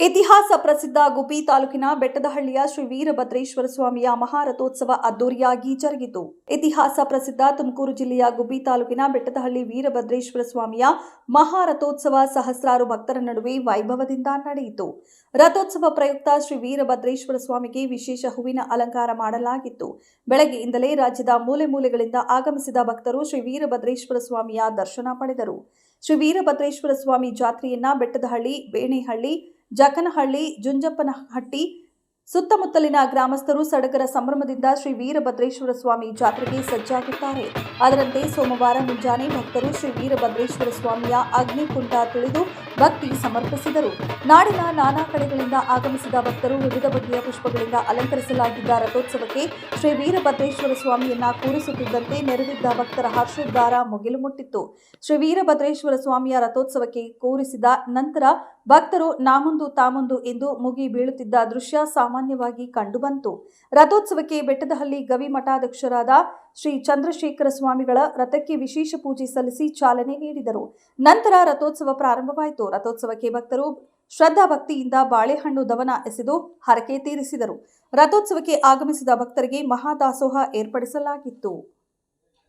ಇತಿಹಾಸ ಪ್ರಸಿದ್ಧ ಗುಬ್ಬಿ ತಾಲೂಕಿನ ಬೆಟ್ಟದಹಳ್ಳಿಯ ಶ್ರೀ ವೀರಭದ್ರೇಶ್ವರ ಸ್ವಾಮಿಯ ಮಹಾರಥೋತ್ಸವ ಅದ್ದೂರಿಯಾಗಿ ಜರುಗಿತು. ಇತಿಹಾಸ ಪ್ರಸಿದ್ಧ ತುಮಕೂರು ಜಿಲ್ಲೆಯ ಗುಬ್ಬಿ ತಾಲೂಕಿನ ಬೆಟ್ಟದಹಳ್ಳಿ ವೀರಭದ್ರೇಶ್ವರ ಸ್ವಾಮಿಯ ಮಹಾರಥೋತ್ಸವ ಸಹಸ್ರಾರು ಭಕ್ತರ ನಡುವೆ ವೈಭವದಿಂದ ನಡೆಯಿತು. ರಥೋತ್ಸವ ಪ್ರಯುಕ್ತ ಶ್ರೀ ವೀರಭದ್ರೇಶ್ವರ ಸ್ವಾಮಿಗೆ ವಿಶೇಷ ಹೂವಿನ ಅಲಂಕಾರ ಮಾಡಲಾಗಿತ್ತು. ಬೆಳಗ್ಗೆಯಿಂದಲೇ ರಾಜ್ಯದ ಮೂಲೆ ಮೂಲೆಗಳಿಂದ ಆಗಮಿಸಿದ ಭಕ್ತರು ಶ್ರೀ ವೀರಭದ್ರೇಶ್ವರ ಸ್ವಾಮಿಯ ದರ್ಶನ ಪಡೆದರು. ಶ್ರೀ ವೀರಭದ್ರೇಶ್ವರ ಸ್ವಾಮಿ ಜಾತ್ರೆಯನ್ನ ಬೆಟ್ಟದಹಳ್ಳಿ, ಬೇಣೆಹಳ್ಳಿ ಜಕನಹಳ್ಳಿ ಜುಂಜಪ್ಪನಹಟ್ಟಿ ಸುತ್ತಮುತ್ತಲಿನ ಗ್ರಾಮಸ್ಥರು ಸಡಗರ ಸಂಭ್ರಮದಿಂದ ಶ್ರೀ ವೀರಭದ್ರೇಶ್ವರ ಸ್ವಾಮಿ ಜಾತ್ರೆಗೆ ಸಜ್ಜಾಗಿದ್ದಾರೆ. ಅದರಂತೆ ಸೋಮವಾರ ಮುಂಜಾನೆ ಭಕ್ತರು ಶ್ರೀ ವೀರಭದ್ರೇಶ್ವರ ಸ್ವಾಮಿಯ ಅಗ್ನಿಕುಂಡ ತುಳಿದು ಭಕ್ತಿ ಸಮರ್ಪಿಸಿದರು. ನಾಡಿನ ನಾನಾ ಕಡೆಗಳಿಂದ ಆಗಮಿಸಿದ ಭಕ್ತರು ವಿವಿಧ ಬಗೆಯ ಪುಷ್ಪಗಳಿಂದ ಅಲಂಕರಿಸಲಾಗಿದ್ದ ರಥೋತ್ಸವಕ್ಕೆ ಶ್ರೀ ವೀರಭದ್ರೇಶ್ವರ ಸ್ವಾಮಿಯನ್ನ ಕೂರಿಸುತ್ತಿದ್ದಂತೆ ನೆರೆದಿದ್ದ ಭಕ್ತರ ಹರ್ಷೋದ್ಗಾರ ಮುಗಿಲು ಮುಟ್ಟಿತ್ತು. ಶ್ರೀ ವೀರಭದ್ರೇಶ್ವರ ಸ್ವಾಮಿಯ ರಥೋತ್ಸವಕ್ಕೆ ಕೂರಿಸಿದ ನಂತರ ಭಕ್ತರು ನಾಮುಂದು ತಾಮುಂದು ಎಂದು ಮುಗಿ ಬೀಳುತ್ತಿದ್ದ ದೃಶ್ಯ ಸಾಮಾನ್ಯವಾಗಿ ಕಂಡುಬಂತು. ರಥೋತ್ಸವಕ್ಕೆ ಬೆಟ್ಟದಹಳ್ಳಿ ಗವಿ ಮಠಾಧ್ಯಕ್ಷರಾದ ಶ್ರೀ ಚಂದ್ರಶೇಖರ ಸ್ವಾಮಿಗಳ ರಥಕ್ಕೆ ವಿಶೇಷ ಪೂಜೆ ಸಲ್ಲಿಸಿ ಚಾಲನೆ ನೀಡಿದರು. ನಂತರ ರಥೋತ್ಸವ ಪ್ರಾರಂಭವಾಯಿತು. ರಥೋತ್ಸವಕ್ಕೆ ಭಕ್ತರು ಶ್ರದ್ಧಾ ಭಕ್ತಿಯಿಂದ ಬಾಳೆಹಣ್ಣು ದವನ ಎಸೆದು ಹರಕೆ ತೀರಿಸಿದರು. ರಥೋತ್ಸವಕ್ಕೆ ಆಗಮಿಸಿದ ಭಕ್ತರಿಗೆ ಮಹಾದಾಸೋಹ ಏರ್ಪಡಿಸಲಾಗಿತ್ತು.